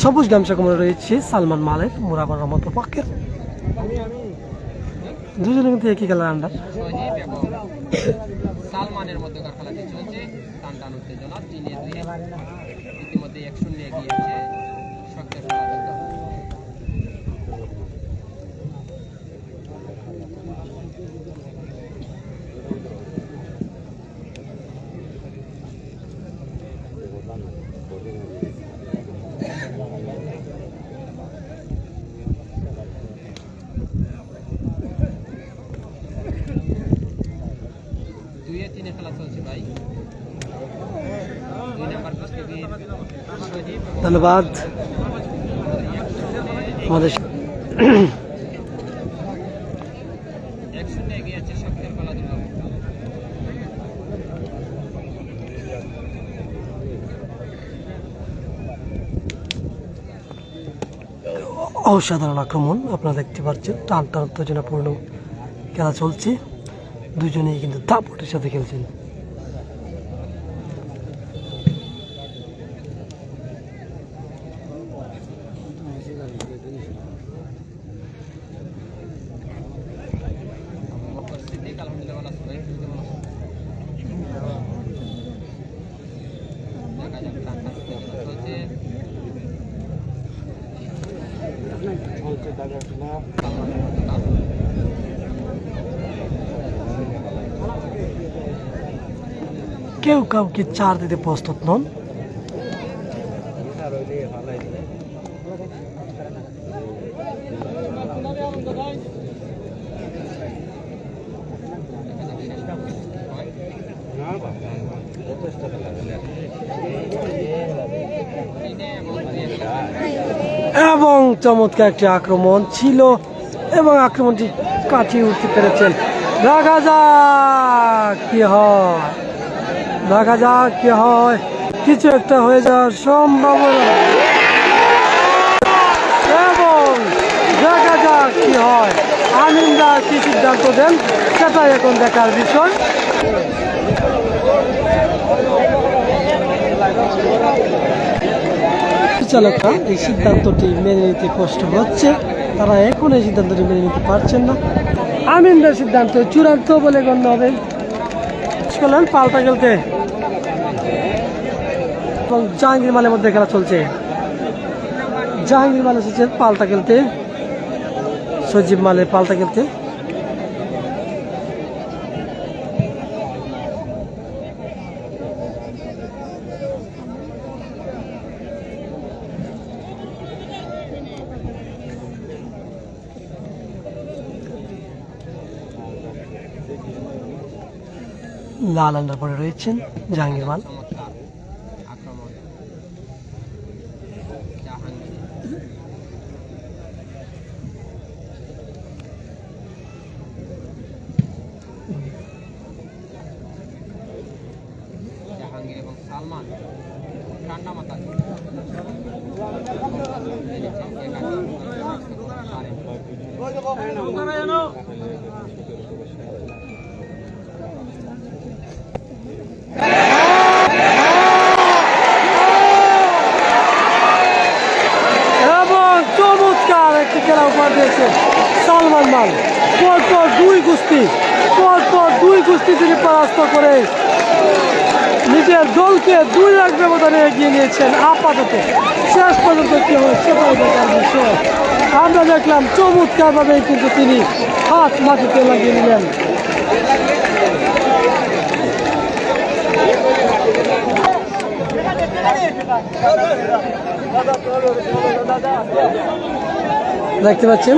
সবুজ গামছা কোমরে রয়েছে সালমান মালের মুরাবার রহমত পাকের। দুজনে কিন্তু একই কালার আন্ডার সালমানের মধ্যকার উত্তেজনা ইতিমধ্যে এক শূন্য এগিয়ে আছে শক্তের খেলা দুইয়ে তিনে খেলা চলছে ভাই। দুই নাম্বার কুস্তিগির সজীব ধন্যবাদ। আমাদের এক শূন্য এগিয়ে আছে শক্তের খেলাধুলা। অসাধারণ আক্রমণ আপনারা দেখতে পাচ্ছেন। টান টান উত্তেজনাপূর্ণ খেলা চলছে। দুজনেই কিন্তু দাপটের সাথে খেলছেন সিদ্দিক আলহামদুলিল্লাহ ভালো আছে ভাই তুমি কেমন আছো? দেখা যাক টান টান উত্তেজনা চলছে সালমানের মধ্যকার কেউ কাউকে চার দিতে প্রস্তুত নন। এবং চমৎকার একটি আক্রমণ ছিল এবং আক্রমণটি কাটিয়ে উঠতে পেরেছেন। দেখা যাক কি হয়? দেখা যাক কি হয়? কিছু একটা হয়ে যাওয়ার সম্ভাবনা। এবং দেখা যাক কি হয়? আমিনদা কি সিদ্ধান্ত দেন? সেটাই এখন দেখার বিষয়। চালকরা এই সিদ্ধান্তটি মেনে নিতে কষ্ট হচ্ছে। তারা এখন এই সিদ্ধান্তটি মেনে নিতে পারছেন না। আমিনদের সিদ্ধান্ত চূড়ান্ত বলে গণ্য হবে। করলেন পাল্টা খেলতে। এবং জাহাঙ্গীর মালের মধ্যে খেলা চলছে। জাহাঙ্গীর মাল এসেছে পাল্টা খেলতে। সজীব মালে পাল্টা খেলতে। লাল আন্ডার পরে রয়েছেন জাহাঙ্গীর মাল। সালমান। ঠান্ডা মাথা উপহার দিয়েছে। সালমান মাল। পরপর দুই কুস্তি পরপর দুই কুস্তি তিনি পরাস্ত করে নিজের দলকে দুই লাখ ব্যবধানে এগিয়ে নিয়েছেন আপাতত। শেষ পর্যন্ত কি হয় বিষয় আমরা দেখলাম চমৎকারভাবে কিন্তু তিনি হাত মাটিতে লাগিয়ে নিলেন দেখতে পাচ্ছেন?